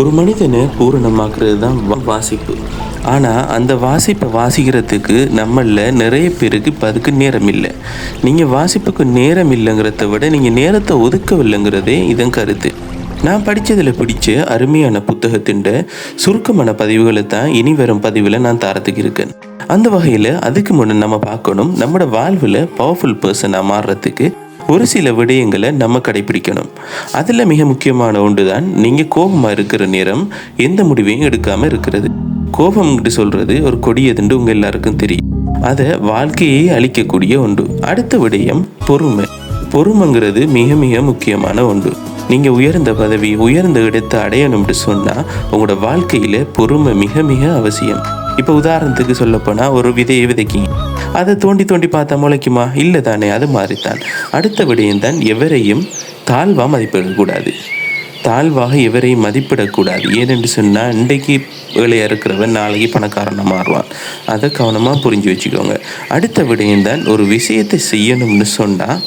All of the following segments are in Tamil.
ஒரு மனிதனை பூரணமாக்குறது தான் வாசிப்பு. ஆனால் அந்த வாசிப்பை வாசிக்கிறதுக்கு நம்மளில் நிறைய பேருக்கு இப்போ அதுக்கு நேரம் இல்லை நீங்கள் வாசிப்புக்கு நேரம் இல்லைங்கிறத விட நீங்கள் நேரத்தை ஒதுக்கவில்லைங்கிறதே இதன் கருத்து. நான் படித்ததில் பிடிச்ச அருமையான புத்தகத்தின் சுருக்கமான பதிவுகளை தான் இனி வரும் பதிவில் நான் தரத்துக்கு இருக்கேன் அந்த வகையில் அதுக்கு முன்னே நம்ம பார்க்கணும் நம்மளோட வாழ்வில் பவர்ஃபுல் பர்சனாக மாறுறதுக்கு ஒரு சில விடயங்களை நம்ம கடைபிடிக்கணும் அதில் மிக முக்கியமான ஒன்று தான் நீங்கள் கோபமாக இருக்கிற நேரம் எந்த முடிவையும் எடுக்காமல் இருக்கிறது. கோபம்ட்டு சொல்கிறது ஒரு கொடியதுண்டு உங்கள் எல்லாருக்கும் தெரியும். அதை வாழ்க்கையை அழிக்கக்கூடிய ஒன்று. அடுத்த விடயம் பொறுமை. பொறுமைங்கிறது மிக மிக முக்கியமான ஒன்று. நீங்கள் உயர்ந்த பதவி உயர்ந்த இடத்தை அடையணும்னு சொன்னால் உங்களோட வாழ்க்கையில் பொறுமை மிக மிக அவசியம். இப்போ உதாரணத்துக்கு சொல்லப்போனால் ஒரு விதையை விதைக்கிங்க அதை தோண்டி தோண்டி பார்த்தா முளைக்குமா? இல்லை தானே அது மாதிரித்தான் அடுத்த விடயம் தான் எவரையும் தாழ்வாக மதிப்பிடக்கூடாது. தாழ்வாக எவரையும் மதிப்பிடக்கூடாது. ஏனென்று சொன்னால் இன்றைக்கு வேலையாக இருக்கிறவன் நாளைக்கு பணக்காரனாக மாறுவான். அதை கவனமாக புரிஞ்சு வச்சுக்கோங்க. அடுத்த விடயம் தான் ஒரு விஷயத்தை செய்யணும்னு சொன்னால்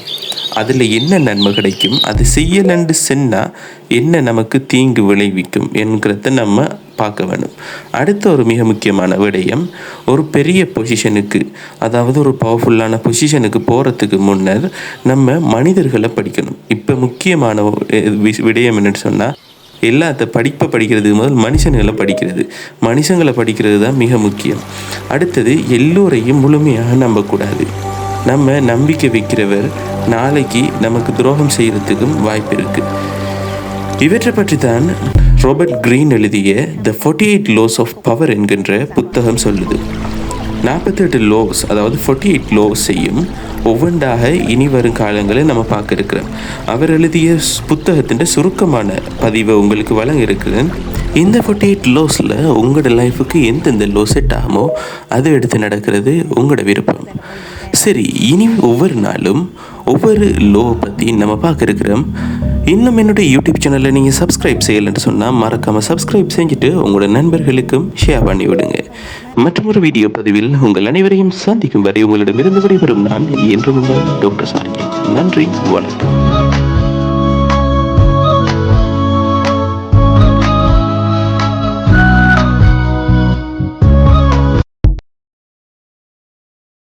அதில் என்ன நன்மை கிடைக்கும்? அது செய்யலன்னு சொன்னால் என்ன நமக்கு தீங்கு விளைவிக்கும் என்கிறத நம்ம பார்க்க வேணும் அடுத்த ஒரு மிக முக்கியமான விடயம் ஒரு பெரிய பொசிஷனுக்கு அதாவது ஒரு பவர்ஃபுல்லான பொசிஷனுக்கு போகிறதுக்கு முன்னர் நம்ம மனிதர்களை படிக்கணும். இப்போ முக்கியமான வி- விடயம் என்னன்னு சொன்னால் எல்லாத்த படிப்பை படிக்கிறதுக்கு முதல் மனுஷங்களை படிக்கிறது. மனுஷங்களை படிக்கிறது தான் மிக முக்கியம். அடுத்தது எல்லோரையும் முழுமையாக நம்பக்கூடாது. நம்ம நம்பிக்கை வைக்கிறவர் நாளைக்கு நமக்கு துரோகம் செய்கிறதுக்கும் வாய்ப்பு இருக்குது இவற்றை பற்றி தான் ராபர்ட் கிரீன் எழுதிய the 48 eight laws of power என்கின்ற புத்தகம் சொல்லுது. நாற்பத்தெட்டு லோஸ் அதாவது 48 எயிட் லோஸையும் ஒவ்வொன்றாக இனி வரும் காலங்களில் நம்ம பார்க்க இருக்கிறோம் அவர் எழுதிய புத்தகத்தின் சுருக்கமான பதிவை உங்களுக்கு வழங்க இருக்கிறேன் இந்த 48 எயிட் லோஸில் உங்களோட லைஃபுக்கு எந்தெந்த லோ செட் ஆகுமோ அதை எடுத்து நடக்கிறது உங்களோட விருப்பம். சரி இனி ஒவ்வொரு நாளும் ஒவ்வொரு லோவை பற்றி நம்ம பார்க்க இருக்கிறோம் இன்னும் என்னுடைய யூடியூப் சேனலில் நீங்கள் சப்ஸ்கிரைப் செய்யலைன்னு சொன்னால் மறக்காமல் சப்ஸ்கிரைப் செஞ்சுட்டு உங்களோட நண்பர்களுக்கும் ஷேர் பண்ணி விடுங்க. மற்றொரு வீடியோ பதிவில் உங்கள் அனைவரையும் சந்திக்கும் வரை உங்களிடமிருந்து விடைபெறும் நான் என்றும் உங்கள் டாக்டர் சாரி நன்றி வணக்கம்.